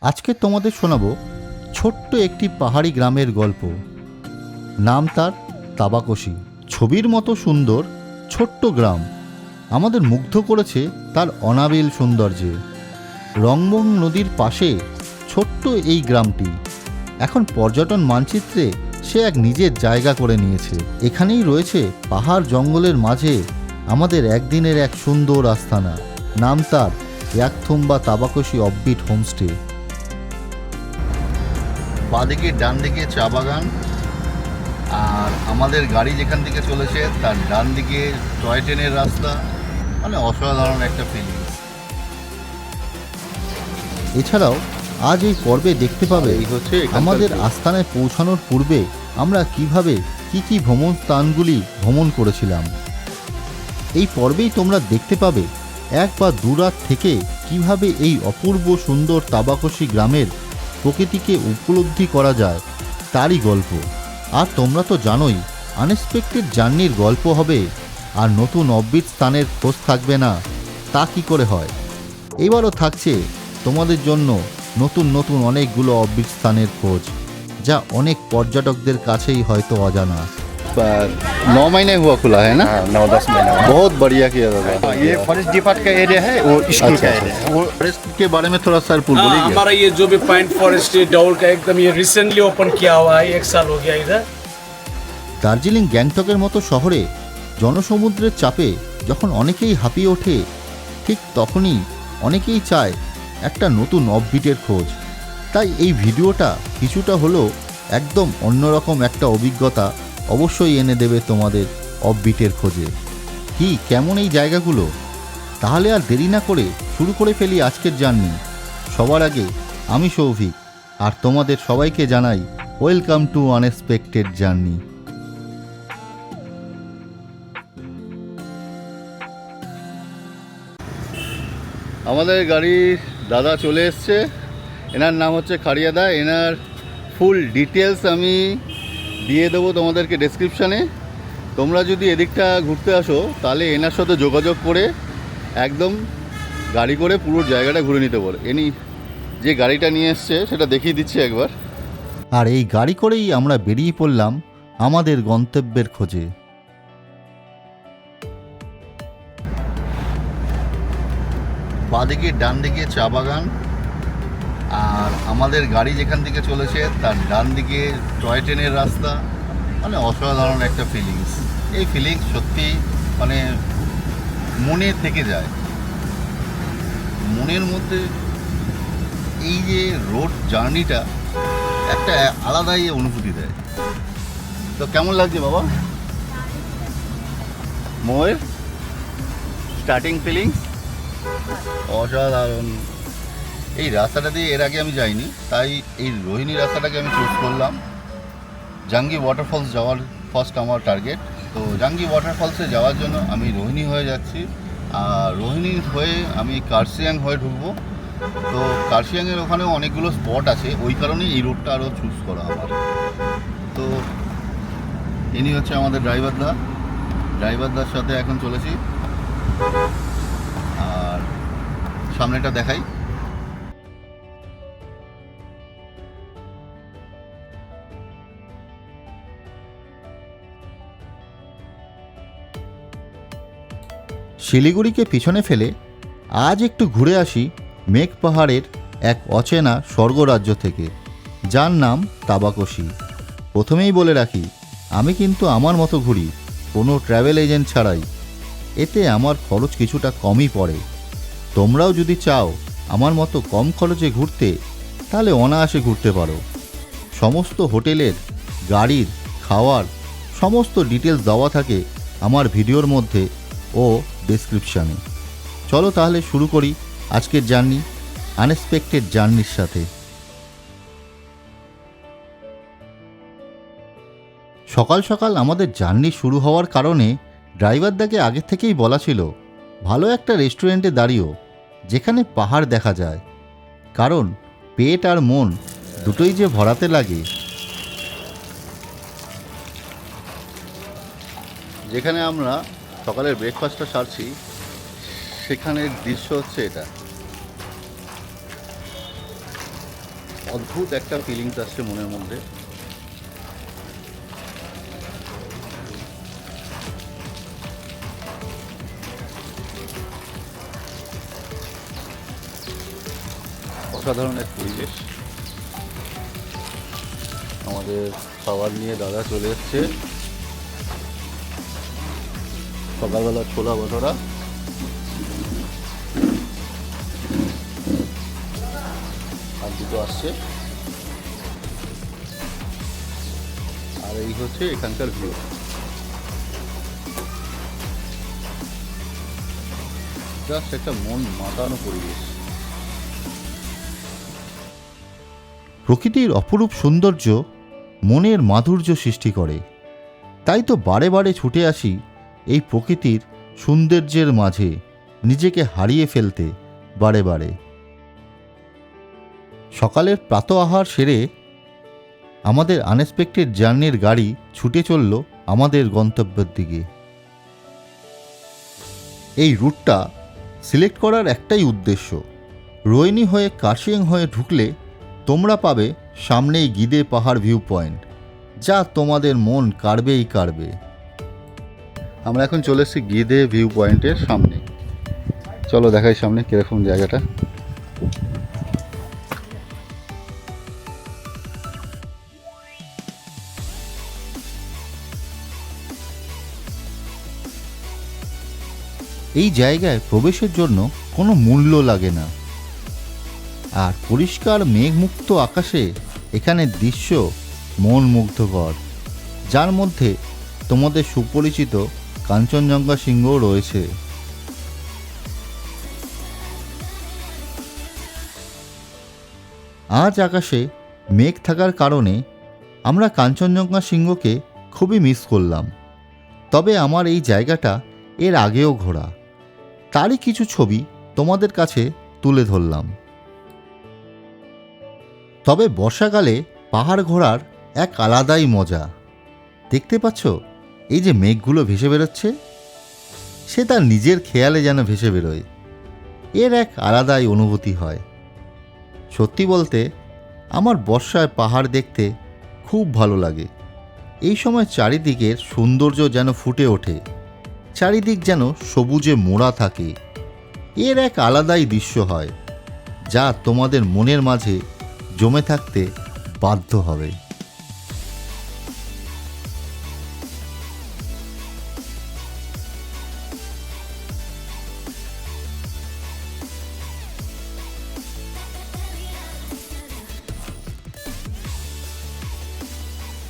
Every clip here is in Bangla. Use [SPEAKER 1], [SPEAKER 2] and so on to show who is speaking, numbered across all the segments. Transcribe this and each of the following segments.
[SPEAKER 1] আজকে তোমাদের শোনাবো ছোট্ট একটি পাহাড়ি গ্রামের গল্প। নাম তার তাবাকশি। ছবির মতো সুন্দর, ছোট্ট গ্রাম। আমাদের মুগ্ধ করেছে তার অনাবিল সৌন্দর্যে। রংবং নদীর পাশে ছোট্ট এই গ্রামটি। এখন পর্যটন মানচিত্রে সে এক নিজের জায়গা করে নিয়েছে। এখানেই রয়েছে পাহাড় জঙ্গলের মাঝে আমাদের একদিনের এক সুন্দর আস্তানা নাম তার একথুম্বা তাবাকশি অববিট হোমস্টে। বাঁদিকে ডান দিকে চা বাগান। আর আমাদের গাড়ি যেখান থেকে চলেছে তার ডান দিকে টয় ট্রেনের রাস্তা। মানে অসাধারণ একটা ফিলিংস এছাড়াও আজ এই পর্বে দেখতে পাবে
[SPEAKER 2] এই হচ্ছে
[SPEAKER 1] আমাদের। আস্তানায় পৌঁছানোর পূর্বে আমরা কীভাবে কি কি ভ্রমণ স্থানগুলি ভ্রমণ করেছিলাম। এই পর্বেই তোমরা দেখতে পাবে এক বা দু রাত থেকে কীভাবে এই অপূর্ব সুন্দর তাবাকশি গ্রামের প্রকৃতিকে উপলব্ধি করা যায়, তারই গল্প। আর তোমরা তো জানোই আনএক্সপেক্টেড জার্নির গল্প হবে, আর নতুন অববিট স্থানের খোঁজ থাকবে না, তা কি করে হয়? এবারও থাকছে তোমাদের জন্য নতুন নতুন অনেকগুলো অববিট স্থানের খোঁজ, যা অনেক পর্যটকদের কাছেই হয়তো অজানা।
[SPEAKER 2] नौ महीने हुआ खुला है ना
[SPEAKER 3] हाँ नौ दस महीने हुआ।
[SPEAKER 2] बहुत बढ़िया किया दादा
[SPEAKER 3] हाँ, ये फॉरेस्ट डिपार्ट का एरिया है वो स्कूल
[SPEAKER 2] अच्छा,
[SPEAKER 3] का
[SPEAKER 2] अच्छा।
[SPEAKER 3] एरिया है वो
[SPEAKER 2] फॉरेस्ट के बारे में थोड़ा सर पूछ
[SPEAKER 4] हाँ,
[SPEAKER 2] बोलिए
[SPEAKER 4] हमारा ये जो भी पॉइंट फॉरेस्ट डाउल का एकदम ये रिसेंटली ओपन किया हुआ है एक साल हो गया इधर
[SPEAKER 1] দার্জিলিং গ্যাংটকের মতো শহরে জনসমুদ্রের চাপে যখন অনেকেই হাঁপিয়ে ওঠে ঠিক তখনই অনেকেই চায় একটা নতুন অফবিটের খোঁজ তাই এই ভিডিওটা কিছুটা হলেও একদম অন্যরকম একটা অভিজ্ঞতা অবশ্যই এনে দেবে তোমাদের অফবিটের খোঁজে। কি, কেমন এই জায়গাগুলো? তাহলে আর দেরি না করে শুরু করে ফেলি আজকের জার্নি। সবার আগে আমি সৌভিক, আর তোমাদের সবাইকে জানাই ওয়েলকাম টু আনএক্সপেক্টেড জার্নি
[SPEAKER 2] আমাদের গাড়ির দাদা চলে এসছে। এনার নাম হচ্ছে খাড়িয়াদা। এনার ফুল ডিটেলস আমি দিয়ে দেবো তোমাদেরকে ডেসক্রিপশানে তোমরা যদি এদিকটা ঘুরতে আসো তাহলে এনার সাথে যোগাযোগ করে একদম গাড়ি করে পুরো জায়গাটা ঘুরে নিতে পারো। এনি যে গাড়িটা নিয়ে এসছে সেটা দেখিয়ে দিচ্ছি একবার।
[SPEAKER 1] আর এই গাড়ি করেই আমরা বেরিয়ে পড়লাম আমাদের গন্তব্যের খোঁজে।
[SPEAKER 2] বাঁদিকে ডান দিকে চা বাগান। আর আমাদের গাড়ি যেখান থেকে চলেছে, তার ডান দিকে টয় ট্রেনের রাস্তা মানে অসাধারণ একটা ফিলিংস এই ফিলিংস সত্যি মানে মনে থেকে যায়। মনের মধ্যে এই যে রোড জার্নিটা একটা আলাদাই অনুভূতি দেয়। তো কেমন লাগছে বাবা? মোয়ের স্টার্টিং ফিলিংস অসাধারণ। এই রাস্তাটা দিয়ে এর আগে আমি যাইনি, তাই এই রোহিণী রাস্তাটাকে আমি চুজ করলাম। জাঙ্গি ওয়াটারফলস যাওয়ার ফার্স্ট আমার টার্গেট তো জাঙ্গি ওয়াটারফলসে যাওয়ার জন্য আমি রোহিণী হয়ে যাচ্ছি। আর রোহিণী হয়ে আমি কার্শিয়াং হয়ে ঢুকবো। তো কার্শিয়াংয়ের ওখানেও অনেকগুলো স্পট আছে, ওই কারণেই এই রোডটা আরও চুজ করা আমার। তো ইনি হচ্ছে আমাদের ড্রাইভারদা ড্রাইভারদার সাথে এখন চলেছি। আর সামনেটা দেখাই।
[SPEAKER 1] শিলিগুড়িকে পিছনে ফেলে আজ একটু ঘুরে আসি মেঘ পাহাড়ের এক অচেনা স্বর্গরাজ্য থেকে। যার নাম তাবাকশি। প্রথমেই বলে রাখি, আমি কিন্তু আমার মতো ঘুরি, কোনো ট্রাভেল এজেন্ট ছাড়াই। এতে আমার খরচ কিছুটা কমই পড়ে। তোমরাও যদি চাও আমার মতো কম খরচে ঘুরতে, তাহলে অনায়াসে ঘুরতে পারো। সমস্ত হোটেলের, গাড়ির, খাওয়ার, সমস্ত ডিটেলস দেওয়া থাকে আমার ভিডিওর মধ্যে ও ডেসক্রিপশানে চলো তাহলে শুরু করি আজকের জার্নি আনএক্সপেক্টেড জার্নির সাথে। সকাল সকাল আমাদের জার্নি শুরু হওয়ার কারণে ড্রাইভারদাকে আগে থেকেই বলা ছিল, ভালো একটা রেস্টুরেন্টে দাঁড়িয়েও যেখানে পাহাড় দেখা যায়। কারণ পেট আর মন দুটোই যে ভরাতে লাগে।
[SPEAKER 2] যেখানে আমরা সকালের ব্রেকফাস্টটা সারছি। সেখানের দৃশ্য হচ্ছে এটা। অদ্ভুত একটা ফিলিংস আসছে মনের মধ্যে। অসাধারণ এক পরিবেশ। আমাদের খাবার নিয়ে দাদা চলে এসছে। সকালবেলা ছোলা ভটোরা আর দুটো আসছে। আর এই হচ্ছে এখানকার ভিউ জাস্ট একটা মন মাতানো পরিবেশ।
[SPEAKER 1] প্রকৃতির অপরূপ সৌন্দর্য মনের মাধুর্য সৃষ্টি করে। তাই তো বারে বারে ছুটে আসি এই প্রকৃতির সৌন্দর্যের মাঝে নিজেকে হারিয়ে ফেলতে বারে বারে। সকালের প্রাত আহার সেরে আমাদের আনএক্সপেক্টেড জার্নির গাড়ি ছুটে চলল আমাদের গন্তব্যের দিকে। এই রুটটা সিলেক্ট করার একটাই উদ্দেশ্য, রোহিণী হয়ে কার্শিয়াং হয়ে ঢুকলে তোমরা পাবে সামনেই গিদে পাহাড় ভিউ পয়েন্ট যা তোমাদের মন কাড়বেই কাড়বে।
[SPEAKER 2] আমরা এখন চলে এসেছি গিদে ভিউ পয়েন্টের সামনে। চলো দেখাই সামনে কীরকম জায়গাটা।
[SPEAKER 1] এই জায়গায় প্রবেশের জন্য কোনো মূল্য লাগে না। আর পরিষ্কার মেঘমুক্ত আকাশে এখানে দৃশ্য মন মুগ্ধকর যার মধ্যে তোমাদের সুপরিচিত কাঞ্চনজঙ্ঘা সিংহও রয়েছে। আজ আকাশে মেঘ থাকার কারণে আমরা কাঞ্চনজঙ্ঘা সিংহকে খুবই মিস করলাম। তবে আমার এই জায়গাটা এর আগেও ঘোরা। তারই কিছু ছবি তোমাদের কাছে তুলে ধরলাম। তবে বর্ষাকালে পাহাড় ঘোরার এক আলাদাই মজা। দেখতে পাচ্ছ? এই যে মেঘগুলো ভেসে বেরোচ্ছে, সে তার নিজের খেয়ালে যেন ভেসে বেরোয়। এর এক আলাদাই অনুভূতি হয়। সত্যি বলতে, আমার বর্ষায় পাহাড় দেখতে খুব ভালো লাগে। এই সময় চারিদিকের সৌন্দর্য যেন ফুটে ওঠে, চারিদিক যেন সবুজে মোড়া থাকে। এর এক আলাদাই দৃশ্য হয়, যা তোমাদের মনের মাঝে জমে থাকতে বাধ্য হবে।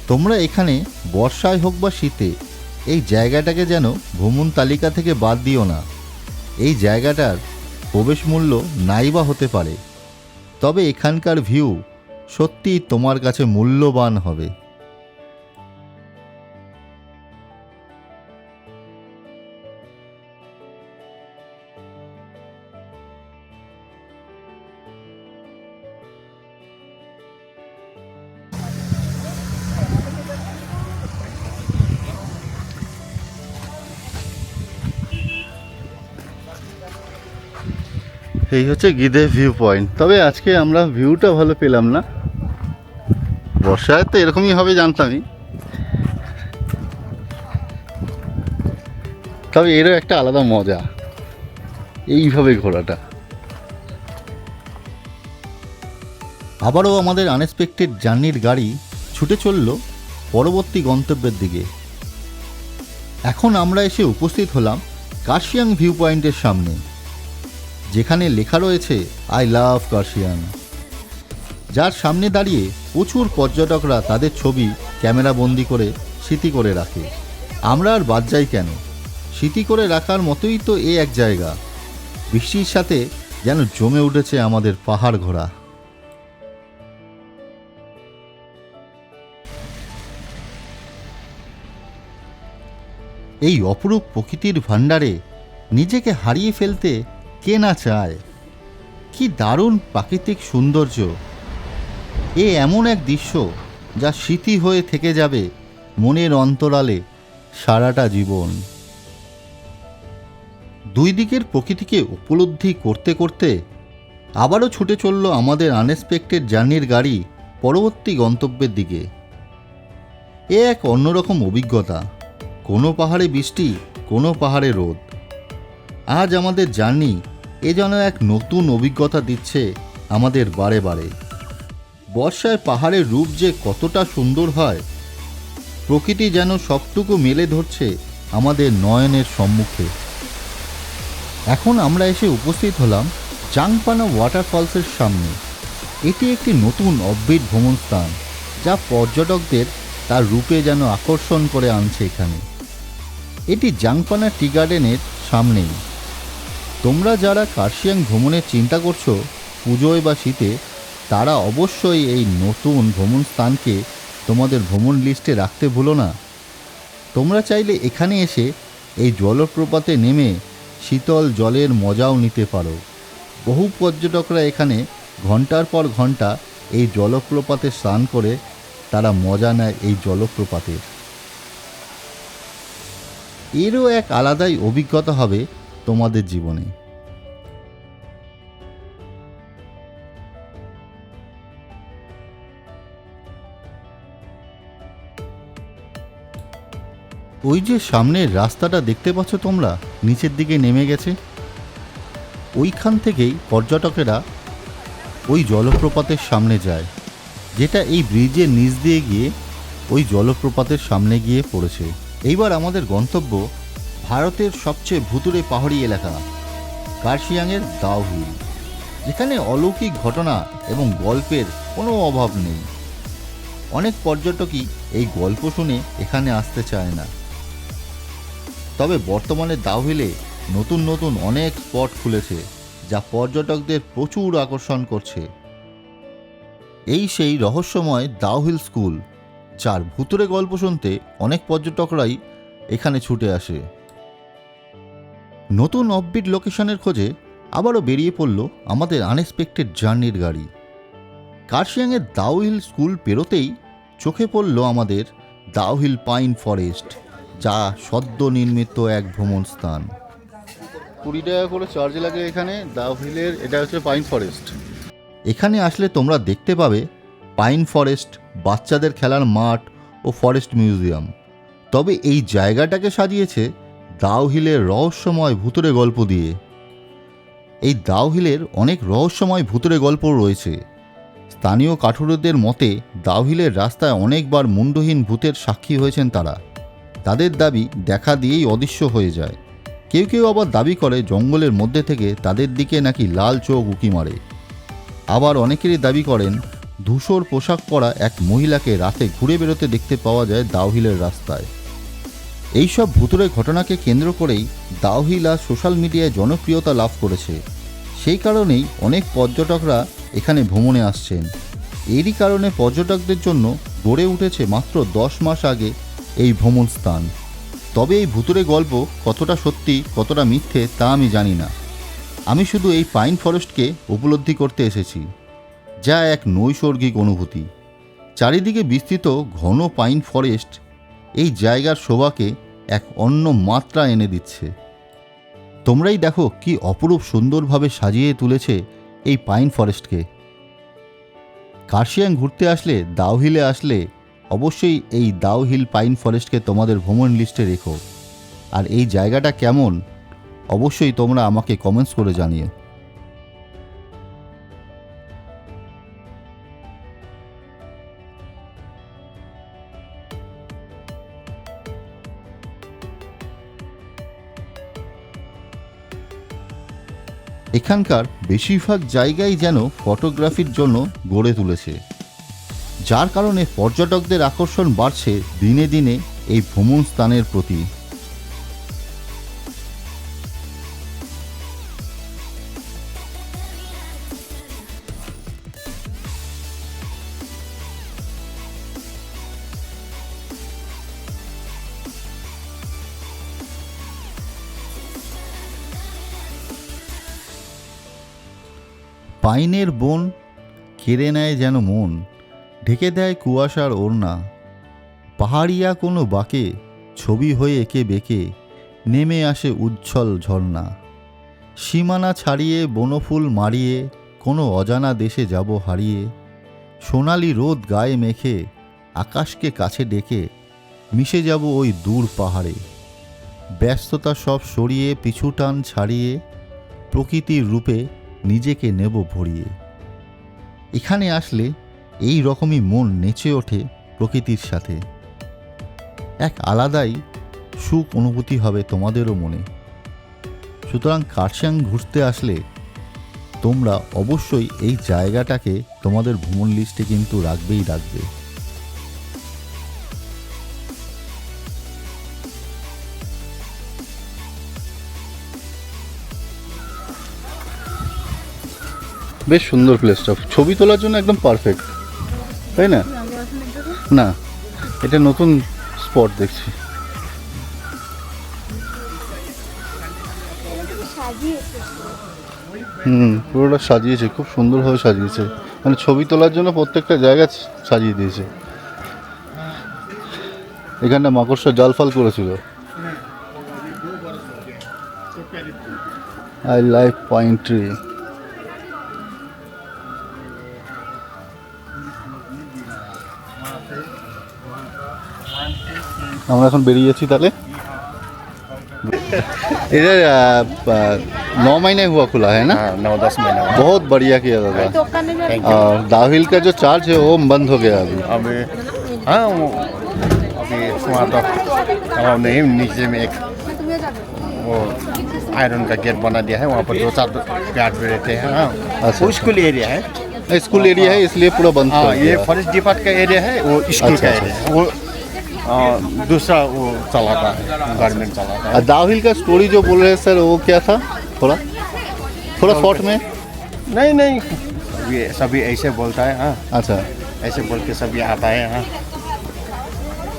[SPEAKER 1] তোমরা এখানে বর্ষায় হোক বা শীতে, এই জায়গাটাকে যেন ভ্রমণ তালিকা থেকে বাদ দিও না। এই জায়গাটার প্রবেশ মূল্য নাই বা হতে পারে। তবে এখানকার ভিউ সত্যিই তোমার কাছে মূল্যবান হবে।
[SPEAKER 2] এই হচ্ছে গিদে ভিউ পয়েন্ট। তবে আজকে আমরা ভিউটা ভালো পেলাম না। বর্ষায় তো এরকমই হবে জানতামই। তবে এরও একটা আলাদা মজা। এইভাবে ঘোরাটা।
[SPEAKER 1] আবারও আমাদের আনএক্সপেক্টেড জার্নির গাড়ি ছুটে চলল পরবর্তী গন্তব্যের দিকে। এখন আমরা এসে উপস্থিত হলাম কার্শিয়াং ভিউ পয়েন্টের সামনে। যেখানে লেখা রয়েছে আই লাভ কার্শিয়াং যার সামনে দাঁড়িয়ে প্রচুর পর্যটকরা তাদের ছবি, ক্যামেরা বন্দি করে স্মৃতি করে রাখে। আমরা আর বাদ যাই কেন? স্মৃতি করে রাখার মতোই তো এ এক জায়গা। বৃষ্টির সাথে যেন জমে উঠেছে আমাদের পাহাড় ঘোরা। এই অপরূপ প্রকৃতির ভাণ্ডারে নিজেকে হারিয়ে ফেলতে কে না চায়? কি দারুণ প্রাকৃতিক সৌন্দর্য। এ এমন এক দৃশ্য যা স্মৃতি হয়ে থেকে যাবে মনের অন্তরালে সারাটা জীবন। দুই দিকের প্রকৃতিকে উপলব্ধি করতে করতে আবারও ছুটে চলল আমাদের আনএক্সপেক্টেড জার্নির গাড়ি পরবর্তী গন্তব্যের দিকে। এ এক অন্যরকম অভিজ্ঞতা। কোনো পাহাড়ে বৃষ্টি, কোনো পাহাড়ে রোদ। আজ আমাদের জার্নি এ যেন এক নতুন অভিজ্ঞতা দিচ্ছে আমাদের বারে বারে। বর্ষায় পাহাড়ের রূপ যে কতটা সুন্দর হয়, প্রকৃতি যেন সবটুকু মেলে ধরছে আমাদের নয়নের সম্মুখে। এখন আমরা এসে উপস্থিত হলাম জাংপানা ওয়াটারফলসের সামনে। এটি একটি নতুন অব্বিট ভ্রমণ স্থান যা পর্যটকদের তার রূপে যেন আকর্ষণ করে আনছে এখানে। এটি জাংপানা টি গার্ডেনের সামনেই। তোমরা যারা কার্শিয়াং ভ্রমণের চিন্তা করছ, পুজোয় বা শীতে, তারা অবশ্যই এই নতুন ভ্রমণ স্থানকে তোমাদের ভ্রমণ লিস্টে রাখতে ভুলো না। তোমরা চাইলে এখানে এসে এই জলপ্রপাতে নেমে শীতল জলের মজাও নিতে পারো। বহু পর্যটকরা এখানে ঘণ্টার পর ঘণ্টা এই জলপ্রপাতে স্নান করে তারা মজা নেয় এই জলপ্রপাতের এরও এক আলাদাই অভিজ্ঞতা হবে তোমাদের জীবনে। ওই যে সামনের রাস্তাটা দেখতে পাচ্ছ তোমরা, নিচের দিকে নেমে গেছে। ওইখান থেকেই পর্যটকেরা ওই জলপ্রপাতের সামনে যায়, যেটা এই ব্রিজের নিচ দিয়ে গিয়ে ওই জলপ্রপাতের সামনে গিয়ে পড়েছে। এইবার আমাদের গন্তব্য ভারতের সবচেয়ে ভুতুরে পাহাড়ি এলাকা, কার্শিয়াংয়ের দাওহিল যেখানে অলৌকিক ঘটনা এবং গল্পের কোনো অভাব নেই। অনেক পর্যটকই এই গল্প শুনে এখানে আসতে চায় না। তবে বর্তমানে দাওহিলে নতুন নতুন অনেক স্পট খুলেছে, যা পর্যটকদের প্রচুর আকর্ষণ করছে। এই সেই রহস্যময় দাওহিল স্কুল, যার ভুতুরে গল্প শুনতে অনেক পর্যটকরাই এখানে ছুটে আসে। নতুন অফবিট লোকেশনের খোঁজে আবারও বেরিয়ে পড়ল আমাদের আনএক্সপেক্টেড জার্নির গাড়ি। কার্শিয়াংয়ের দাউহিল স্কুল পেরোতেই চোখে পড়ল আমাদের দাওহিল পাইন ফরেস্ট যা সদ্য নির্মিত এক ভ্রমণ স্থান। কুড়ি টাকা করে চার্জ লাগে এখানে দাওহিলের এটা হচ্ছে পাইন ফরেস্ট এখানে আসলে তোমরা দেখতে পাবে পাইন ফরেস্ট বাচ্চাদের খেলার মাঠ ও ফরেস্ট মিউজিয়াম তবে এই জায়গাটাকে সাজিয়েছে দাওহিলের রহস্যময় ভূতুরে গল্প দিয়ে। এই দাওহিলের অনেক রহস্যময় ভূতুরে গল্প রয়েছে। স্থানীয় কাঠুরোদের মতে দাওহিলের রাস্তায় অনেকবার মুন্ডহীন ভূতের সাক্ষী হয়েছেন তারা। তাদের দাবি দেখা দিয়েই অদৃশ্য হয়ে যায়। কেউ কেউ আবার দাবি করে জঙ্গলের মধ্যে থেকে তাদের দিকে নাকি লাল চোখ উঁকি মারে। আবার অনেকেরই দাবি করেন, ধূসর পোশাক পরা এক মহিলাকে রাতে ঘুরে বেরোতে দেখতে পাওয়া যায় দাওহিলের রাস্তায়। এইসব ভুতুরে ঘটনাকে কেন্দ্র করেই দাওহিল সোশ্যাল মিডিয়ায় জনপ্রিয়তা লাভ করেছে। সেই কারণেই অনেক পর্যটকরা এখানে ভ্রমণে আসছেন। এরই কারণে পর্যটকদের জন্য গড়ে উঠেছে মাত্র দশ মাস আগে এই ভ্রমণ স্থান তবে এই ভুতুরে গল্প কতটা সত্যি, কতটা মিথ্যে, তা আমি জানি না। আমি শুধু এই পাইন ফরেস্টকে উপলব্ধি করতে এসেছি, যা এক নৈসর্গিক অনুভূতি। চারিদিকে বিস্তৃত ঘন পাইন ফরেস্ট এই জায়গার শোভাকে এক অন্য মাত্রা এনে দিচ্ছে। তোমরাই দেখো কি অপরূপ সুন্দরভাবে সাজিয়ে তুলেছে এই পাইন ফরেস্টকে। কার্শিয়াং ঘুরতে আসলে দাওহিলে আসলে অবশ্যই এই দাওহিল পাইন ফরেস্টকে তোমাদের ভ্রমণ লিস্টে রেখো। আর এই জায়গাটা কেমন? অবশ্যই তোমরা আমাকে কমেন্টস করে জানিও। এখানকার বেশিরভাগ জায়গাই যেন ফটোগ্রাফির জন্য গড়ে তুলেছে। যার কারণে পর্যটকদের আকর্ষণ বাড়ছে দিনে দিনে এই ভ্রমণ স্থানের প্রতি। পাইনের বন কেড়ে নেয় যেন মন। ঢেকে দেয় কুয়াশার ওড়না। পাহাড়িয়া কোনো বাঁকে, ছবি হয়ে এঁকে বেঁকে, নেমে আসে উজ্জ্বল ঝর্ণা। সীমানা ছাড়িয়ে, বনফুল মারিয়ে,
[SPEAKER 5] কোনো অজানা দেশে যাব হারিয়ে, সোনালি রোদ গায়ে মেখে, আকাশকে কাছে ডেকে, মিশে যাব ওই দূর পাহাড়ে। ব্যস্ততা সব সরিয়ে, পিছু টান ছাড়িয়ে, প্রকৃতির রূপে নিজেকে নেব ভরিয়ে। এখানে আসলে এই রকমই মন নেচে ওঠে প্রকৃতির সাথে। এক আলাদাই সুখ অনুভূতি হবে তোমাদেরও মনে। সুতরাং কার্শিয়াং ঘুরতে আসলে তোমরা অবশ্যই এই জায়গাটাকে তোমাদের ভ্রমণ লিস্টে কিন্তু রাখবেই রাখবে।
[SPEAKER 1] বেশ সুন্দর প্লেসটা ছবি তোলার জন্য একদম পারফেক্ট তাই না? না, এটা নতুন স্পট দেখছি। হুম, পুরোটা সাজিয়েছে, খুব সুন্দরভাবে সাজিয়েছে। মানে ছবি তোলার জন্য প্রত্যেকটা জায়গা সাজিয়ে দিয়েছে। এখানটা মাকড়সা জাল ফাল করেছিল। আই লাইক পয়েন্ট ট্রি আমরা এখন বেরিয়ে যাচ্ছি তাহলে इधर आ, आ, नौ महीने हुआ खुला है ना
[SPEAKER 3] हाँ नौ दस महीना हुआ।
[SPEAKER 1] बहुत बढ़िया किया दादा और दाहिल का जो चार्ज है वो बंद हो गया अभी
[SPEAKER 3] अभी हाँ वो अभी वहाँ तो अब नहीं नीचे में एक वो आयरन का गेट बना दिया है वहाँ पर दो चार गार्ड भी रहते हैं हाँ
[SPEAKER 1] अच्छा,
[SPEAKER 3] वो स्कूल एरिया है
[SPEAKER 1] स्कूल एरिया है इसलिए पूरा बंद
[SPEAKER 3] हाँ
[SPEAKER 1] कर
[SPEAKER 3] ये
[SPEAKER 1] दिया
[SPEAKER 3] फॉरेस्ट डिपार्ट का एरिया है वो स्कूल
[SPEAKER 1] अच्छा,
[SPEAKER 3] का
[SPEAKER 1] अच्छा।
[SPEAKER 3] एरिया है वो आ, दूसरा वो चलाता है गवर्नमेंट चलाता है।
[SPEAKER 1] दाहिल का स्टोरी जो बोल रहे हैं सर वो क्या था? थोड़ा थोड़ा शॉर्ट में?
[SPEAKER 3] नहीं नहीं। सभी सभी ऐसे बोलता है हाँ।
[SPEAKER 1] अच्छा।
[SPEAKER 3] ऐसे बोल के सभी आता है हाँ।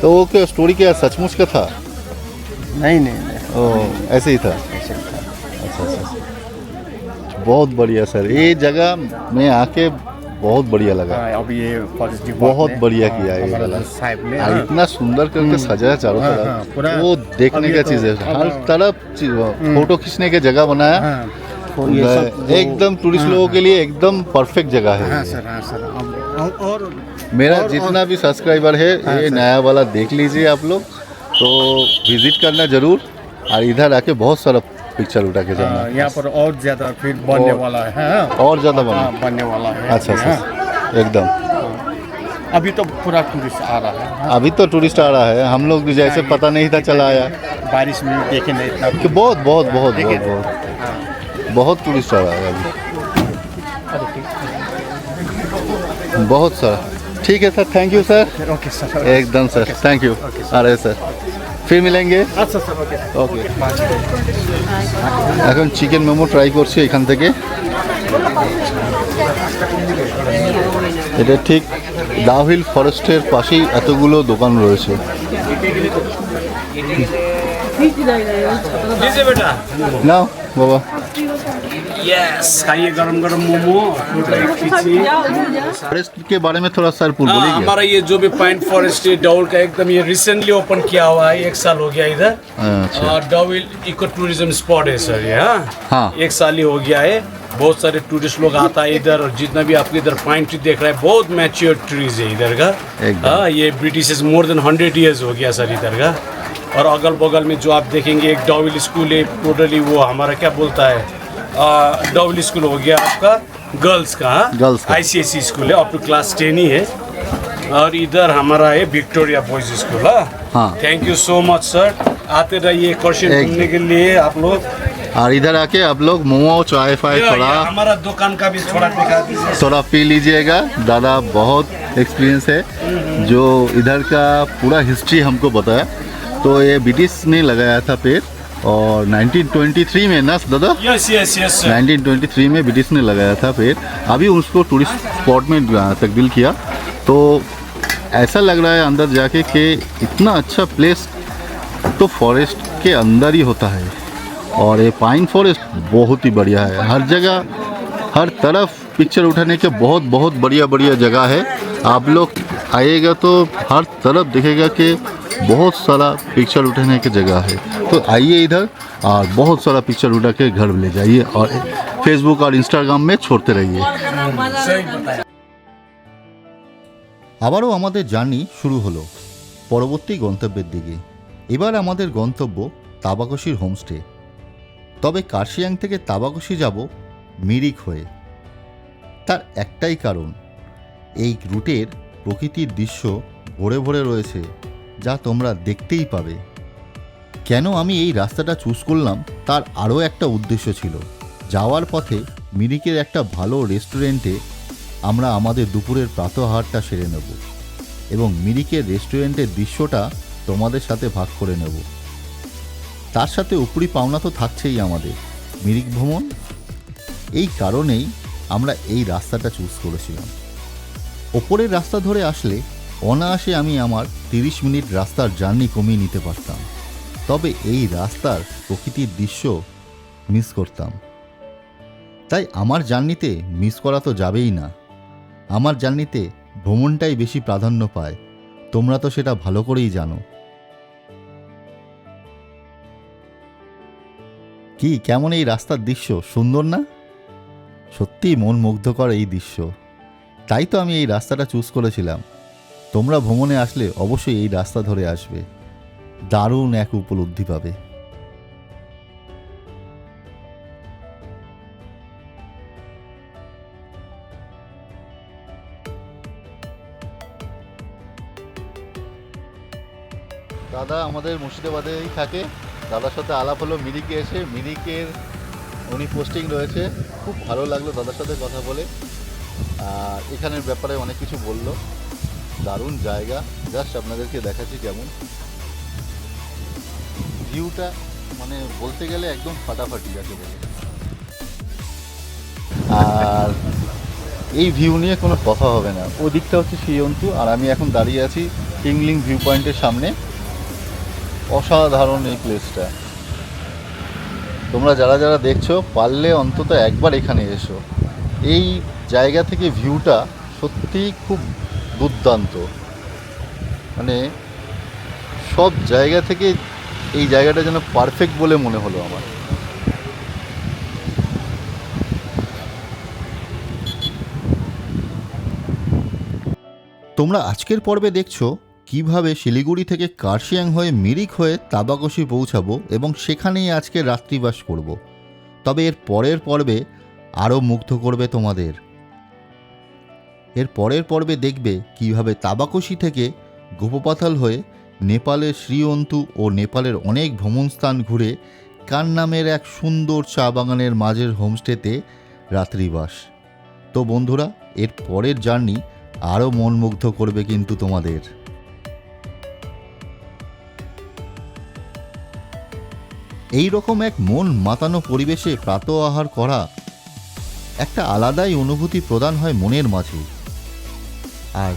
[SPEAKER 1] तो वो क्या स्टोरी क्या सचमुच का था?
[SPEAKER 3] नहीं नहीं नहीं।
[SPEAKER 1] ओ ऐसे ही था?
[SPEAKER 3] ऐसे नहीं था।
[SPEAKER 1] अच्छा अच्छा अच्छा। बहुत बढ़िया सर ये जगह में आके बहुत बढ़िया लगा।
[SPEAKER 3] हाँ, अब ये डिपार्ट
[SPEAKER 1] बहुत बढ़िया
[SPEAKER 3] हाँ,
[SPEAKER 1] किया ये वाला।
[SPEAKER 3] साहब ने हाँ,
[SPEAKER 1] इतना सुंदर करके सजाया चारों तरफ़। वो देखने का
[SPEAKER 3] तो-
[SPEAKER 1] चीज़ है। हर तरफ़ फ़ोटो खींचने की जगह बनाया।
[SPEAKER 3] तो
[SPEAKER 1] एकदम टूरिस्ट लोगों के लिए एकदम परफेक्ट जगह है
[SPEAKER 3] हाँ सर हाँ सर और-
[SPEAKER 1] मेरा जितना भी सब्सक्राइबर है
[SPEAKER 3] हाँ,
[SPEAKER 1] ये नया वाला देख लीजिए आप लोग। तो विज़िट करना ज़रूर। और इधर आके बहुत सारा पिक्चर उठा के जाना।
[SPEAKER 3] यहाँ पर और ज़्यादा फिर बनने
[SPEAKER 1] और-
[SPEAKER 3] वाला है हाँ,
[SPEAKER 1] और ज़्यादा बना
[SPEAKER 3] हाँ, बनने वाला है।
[SPEAKER 1] अच्छा
[SPEAKER 3] हाँ,
[SPEAKER 1] अच्छा। एकदम।
[SPEAKER 3] अभी तो पूरा टूरिस्ट आ रहा है हाँ,
[SPEAKER 1] अभी तो टूरिस्ट आ रहा है। हम लोग भी जैसे पता नहीं था चला आया।
[SPEAKER 3] बारिश में देखे नहीं इतना
[SPEAKER 1] कि बहुत बहुत बहुत बहुत बहुत बहुत टूरिस्ट आ रहा है अभी। बहुत सारा। ठीक है sir thank you sir
[SPEAKER 3] okay sir
[SPEAKER 1] एकदम सर थैंक यू अरे सर
[SPEAKER 3] ফির মিলেঙ্গে? ওকে
[SPEAKER 1] ওকে এখন চিকেন মোমো ট্রাই করছি এখান থেকে। এটা ঠিক দাহিল ফরেস্টের পাশেই এতগুলো দোকান রয়েছে। নাও বাবা।
[SPEAKER 4] यस खाइए गरम गरम मोमो
[SPEAKER 1] फॉरेस्ट के बारे में थोड़ा सर पूछ
[SPEAKER 4] हाँ,
[SPEAKER 1] बोलिए।
[SPEAKER 4] हमारा ये जो भी पॉइंट फॉरेस्ट है डबल का एकदम ये रिसेंटली ओपन किया हुआ है एक साल हो गया इधर। डबल इको टूरिज़्म स्पॉट है सर ये हाँ।
[SPEAKER 1] हाँ।
[SPEAKER 4] एक साल ही हो गया है। बहुत सारे टूरिस्ट लोग आता है इधर और जितना भी आपको इधर पाइन ट्री देख रहा है बहुत मैच्योर ट्रीज है इधर का। हाँ ये British more than hundred years हो गया सर इधर का। और अगल बगल में जो आप देखेंगे एक डॉविल स्कूल है टोटली वो हमारा क्या बोलता है? डॉविल स्कूल हो गया आपका गर्ल्स का
[SPEAKER 1] Girls का।
[SPEAKER 4] आईसीएससी स्कूल है अप टू क्लास टेन ही है। और इधर हमारा है विक्टोरिया बॉयज़ स्कूल
[SPEAKER 1] हाँ।
[SPEAKER 4] Thank you so much sir आते रहिए क्वेश्चन घूमने के लिए आप लोग।
[SPEAKER 1] और इधर आके आप लोग मोमो चाय फाय थोड़ा
[SPEAKER 4] हमारा दुकान का भी थोड़ा दिखा दीजिए।
[SPEAKER 1] थोड़ा पी लीजिएगा। दादा बहुत एक्सपीरियंस है जो इधर का पूरा हिस्ट्री हमको बताया। तो ये ब्रिटिश ने लगाया था पेड़। और 1923 में ना दादा?
[SPEAKER 4] यस यस यस सर
[SPEAKER 1] 1923 में ब्रिटिश ने लगाया था पेड़ अभी उसको टूरिस्ट स्पॉट में तब्दील किया। तो ऐसा लग रहा है अंदर जाके कि इतना अच्छा प्लेस तो फॉरेस्ट के अंदर ही होता है। और ये पाइन फॉरेस्ट बहुत ही बढ़िया है। हर जगह हर तरफ़ पिक्चर उठाने के बहुत बहुत बढ़िया बढ़िया जगह है। आप लोग आइएगा तो हर तरफ़ दिखेगा कि बहुत सारा पिक्चर उठाने की जगह है तो आइए इधर और बहुत सारा पिक्चर उठा के घर ले जाइए और
[SPEAKER 2] फेसबुक और इंस्टाग्राम में छोड़ते रहिए
[SPEAKER 4] सही बताया
[SPEAKER 1] আবারও আমাদের জার্নি শুরু হলো পরবর্তী গন্তব্যের দিকে এবার আমাদের গন্তব্য তাবাকশির হোমস্টে তবে কার্শিয়াং থেকে তাবাকশি যাব মিরিক হয়ে তার একটাই কারণ এই রুটের প্রকৃতির দৃশ্য ভরে ভরে রয়েছে যা তোমরা দেখতেই পাবে। কেন আমি এই রাস্তাটা চুজ করলাম তার আরও একটা উদ্দেশ্য ছিল। যাওয়ার পথে মিরিকের একটা ভালো রেস্টুরেন্টে আমরা আমাদের দুপুরের প্রাতহারটা সেরে নেব এবং মিরিকের রেস্টুরেন্টের দৃশ্যটা তোমাদের সাথে ভাগ করে নেব। তার সাথে উপরি পাওনা তো থাকছেই আমাদের। মিরিক ভ্রমণ? এই কারণেই আমরা এই রাস্তাটা চুজ করেছিলাম। ওপরের রাস্তা ধরে আসলে অনায়াসে আমি আমার তিরিশ মিনিট রাস্তার জার্নি কমিয়ে নিতে পারতাম। তবে এই রাস্তার প্রকৃতির দৃশ্য মিস করতাম। তাই আমার জার্নিতে মিস করা তো যাবেই না। আমার জার্নিতে ভ্রমণটাই বেশি প্রাধান্য পায়। তোমরা তো সেটা ভালো করেই জানো। কি, কেমন এই রাস্তার দৃশ্য? সুন্দর না? সত্যিই মন মুগ্ধকর এই দৃশ্য। তাই তো আমি এই রাস্তাটা চুজ করেছিলাম। তোমরা ভ্রমণে আসলে অবশ্যই এই রাস্তা ধরে আসবে। দারুণ এক উপলব্ধি পাবে। দাদা, আমাদের মুর্শিদাবাদেই থাকে। দাদার সাথে আলাপ হলো, মিরিকে এসে, মিরিকের উনি পোস্টিং রয়েছে। খুব ভালো লাগল দাদার সাথে কথা বলে। আর এখানের ব্যাপারে অনেক কিছু বলল। দারুণ জায়গা। জাস্ট আপনাদেরকে দেখাচ্ছি কেমন। ভিউটা মানে বলতে গেলে একদম ফাটাফাটি যাকে বলে। আর এই ভিউ নিয়ে কোনো কথা হবে না। ওদিকটা হচ্ছে শ্রীয়ন্তু, আর আমি এখন দাঁড়িয়ে আছি কিংলিং ভিউ পয়েন্টের সামনে। অসাধারণ এই প্লেসটা তোমরা যারা যারা দেখছ, পারলে অন্তত একবার এখানে এসো। এই জায়গা থেকে ভিউটা সত্যিই খুব দুর্দান্ত। মানে সব জায়গা থেকে এই জায়গাটা যেন পারফেক্ট বলে মনে হলো আমার। তোমরা আজকের পর্বে দেখছ কীভাবে শিলিগুড়ি থেকে কার্শিয়াং হয়ে মিরিক হয়ে তাবাকশি পৌঁছাবো এবং সেখানেই আজকে রাত্রিবাস করব। তবে এর পরের পর্বে আরও মুগ্ধ করবে তোমাদের। এর পরের পর্বে দেখবে কীভাবে তাবাকশি থেকে গোপপাতাল হয়ে নেপালের শ্রীঅন্তু ও নেপালের অনেক ভ্রমণস্থান ঘুরে কান নামের এক সুন্দর চা বাগানের মাঝের হোমস্টেতে রাত্রিবাস। তো বন্ধুরা, এর পরের জার্নি আরও মনমুগ্ধ করবে কিন্তু তোমাদের। এই রকম এক মন মাতানো পরিবেশে প্রাত আহার করা একটা আলাদাই অনুভূতি প্রদান হয় মনের মাঝে। আর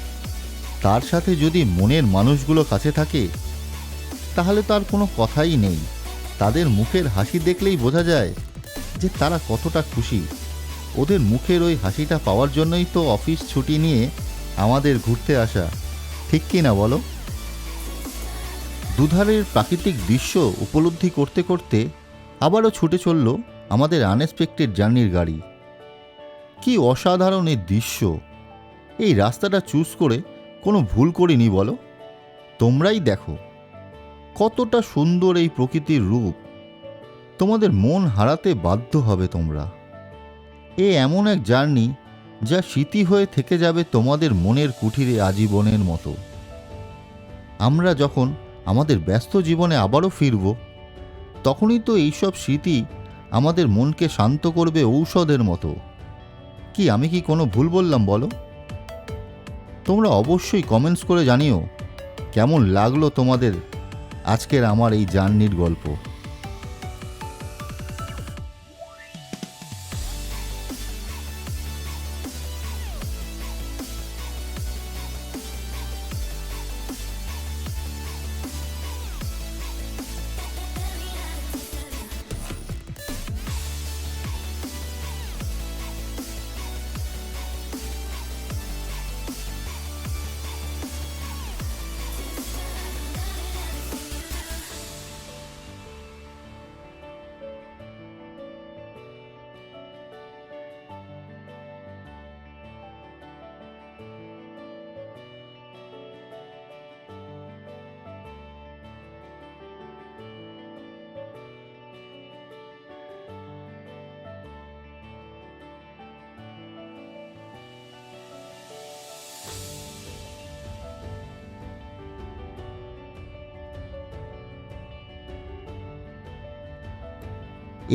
[SPEAKER 1] তার সাথে যদি মনের মানুষগুলো কাছে থাকে, তাহলে তার কোনো কথাই নেই। তাদের মুখের হাসি দেখলেই বোঝা যায় যে তারা কতটা খুশি। ওদের মুখের ওই হাসিটা পাওয়ার জন্যই তো অফিস ছুটি নিয়ে আমাদের ঘুরতে আসা। ঠিক কি না বলো? দুধারের প্রাকৃতিক দৃশ্য উপলব্ধি করতে করতে আবারও ছুটে চলল আমাদের আনএক্সপেক্টেড জার্নির গাড়ি। কি অসাধারণ এই দৃশ্য! এই রাস্তাটা চুজ করে কোনো ভুল করিনি বলো? তোমরাই দেখো কতটা সুন্দর এই প্রকৃতির রূপ। তোমাদের মন হারাতে বাধ্য হবে তোমরা। এ এমন এক জার্নি যা স্মৃতি হয়ে থেকে যাবে তোমাদের মনের কুঠিরে আজীবনের মতো। আমরা যখন আমাদের ব্যস্ত জীবনে আবারও ফিরব, তখনই তো এইসব স্মৃতি আমাদের মনকে শান্ত করবে ঔষধের মতো। কি আমি কি কোনো ভুল বললাম বলো? তোমরা অবশ্যই কমেন্টস করে জানিও কেমন লাগল তোমাদের আজকের আমার এই জার্নির গল্প।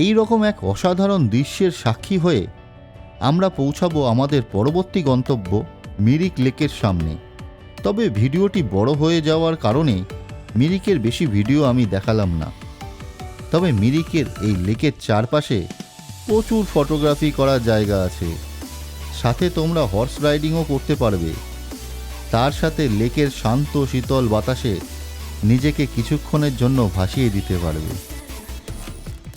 [SPEAKER 1] এই রকম এক অসাধারণ দৃশ্যের সাক্ষী হয়ে আমরা পৌঁছাবো আমাদের পরবর্তী গন্তব্য মিরিক লেকের সামনে। তবে ভিডিওটি বড় হয়ে যাওয়ার কারণে মিরিকের বেশি ভিডিও আমি দেখালাম না। তবে মিরিকের এই লেকের চারপাশে প্রচুর ফটোগ্রাফি করার জায়গা আছে। সাথে তোমরা হর্স রাইডিংও করতে পারবে। তার সাথে লেকের শান্ত, শীতল বাতাসে নিজেকে কিছুক্ষণের জন্য ভাসিয়ে দিতে পারবে।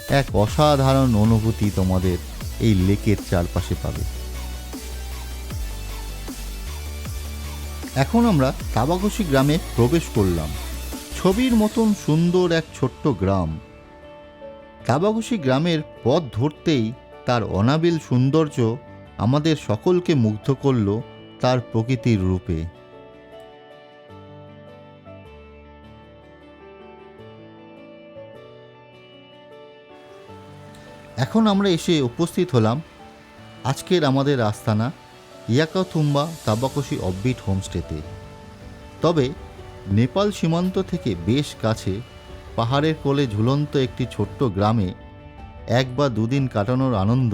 [SPEAKER 1] এক অসাধারণ অনুভূতি তোমাদের এই লেকের চারপাশে পাবে। এখন আমরা তাবাকশি গ্রামে প্রবেশ করলাম। ছবির মতন সুন্দর এক ছোট্ট গ্রাম। তাবাকশি গ্রামের পথ ধরতেই তার অনাবিল সৌন্দর্য আমাদের সকলকে মুগ্ধ করল তার প্রকৃতির রূপে। এখন আমরা এসে উপস্থিত হলাম আজকের আমাদের আস্তানা ইয়াকাথুম্বা তাবাকশি অববিট হোমস্টেতে। তবে নেপাল সীমান্ত থেকে বেশ কাছে পাহাড়ের কোলে ঝুলন্ত একটি ছোট্ট গ্রামে এক বা দুদিন কাটানোর আনন্দ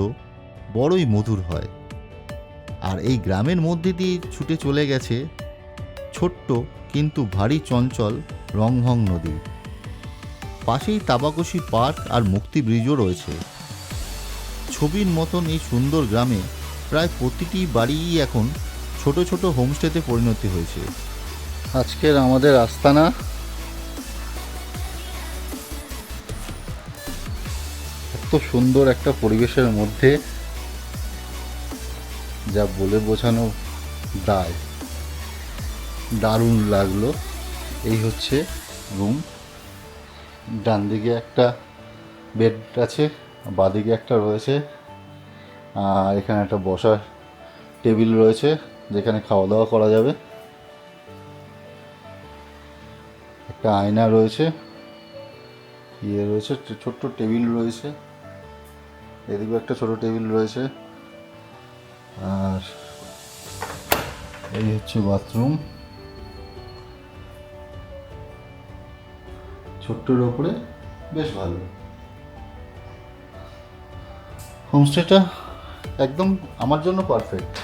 [SPEAKER 1] বড়ই মধুর হয়। আর এই গ্রামের মধ্যে দিয়ে ছুটে চলে গেছে ছোট্ট কিন্তু ভারী চঞ্চল রংভং নদী। পাশেই তাবাকশি পার্ক আর মুক্তি ব্রিজও রয়েছে। ছবির মতন এই সুন্দর গ্রামে প্রায় প্রতিটি বাড়িই এখন ছোট ছোট হোমস্টেতে পরিণতি হয়েছে। আজকের আমাদের আস্তানা। এত সুন্দর একটা পরিবেশের মধ্যে যা বলে বোঝানো দায়। দারুণ লাগল। এই হচ্ছে রুম ডান দিকে একটা বেড আছে। বাদিকে একটা রয়েছে। আর এখানে একটা বসার টেবিল রয়েছে, যেখানে খাওয়া দাওয়া করা যাবে। একটা আয়না রয়েছে ইয়ে রয়েছে, ছোট্ট টেবিল রয়েছে। এদিকে একটা ছোট টেবিল রয়েছে। আর এই হচ্ছে বাথরুম। ছোট্টর ওপরে বেশ ভালো। হোমস্টেটা একদম আমার জন্য পারফেক্ট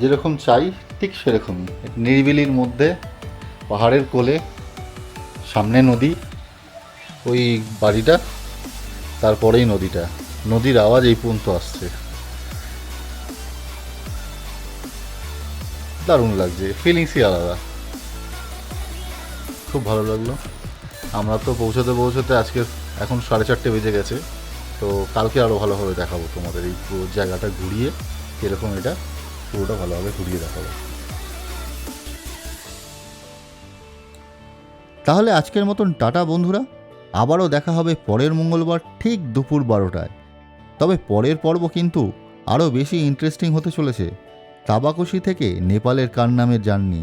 [SPEAKER 1] যেরকম চাই, ঠিক সেরকমই। নিরিবিলির মধ্যে, পাহাড়ের কোলে, সামনে নদী, ওই বাড়িটা, তারপরেই নদীটা। নদীর আওয়াজ এই পর্যন্ত আসছে। দারুণ লাগছে ফিলিংসই আলাদা। খুব ভালো লাগল। আমরা তো পৌঁছতে পৌঁছতে আজকে এখন সাড়ে চারটে বেজে গেছে। তো কালকে আরও ভালোভাবে দেখাবো তোমাদের এই পুরো জায়গাটা ঘুরিয়ে, কীরকম এটা, পুরোটা ভালোভাবে ঘুরিয়ে দেখাবো। তাহলে আজকের মতন টাটা বন্ধুরা। আবারও দেখা হবে পরের মঙ্গলবার ঠিক দুপুর বারোটায়। তবে পরের পর্ব কিন্তু আরও বেশি ইন্টারেস্টিং হতে চলেছে। তাবাকুশি থেকে নেপালের কার নামের জার্নি।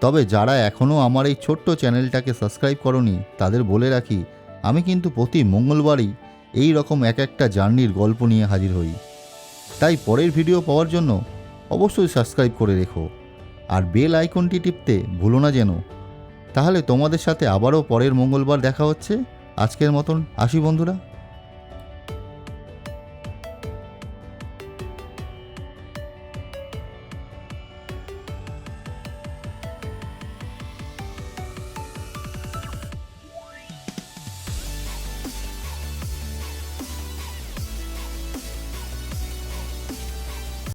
[SPEAKER 1] তবে যারা এখনও আমার এই ছোট্ট চ্যানেলটাকে সাবস্ক্রাইব করনি, তাদের বলে রাখি আমি কিন্তু প্রতি মঙ্গলবারই এই রকম এক একটা জার্নির গল্প নিয়ে হাজির হই। তাই পরের ভিডিও পাওয়ার জন্য অবশ্যই সাবস্ক্রাইব করে রেখো। আর বেল আইকনটি টিপতে ভুলো না যেন। তাহলে তোমাদের সাথে আবারও পরের মঙ্গলবার দেখা হচ্ছে। আজকের মতন আসি বন্ধুরা।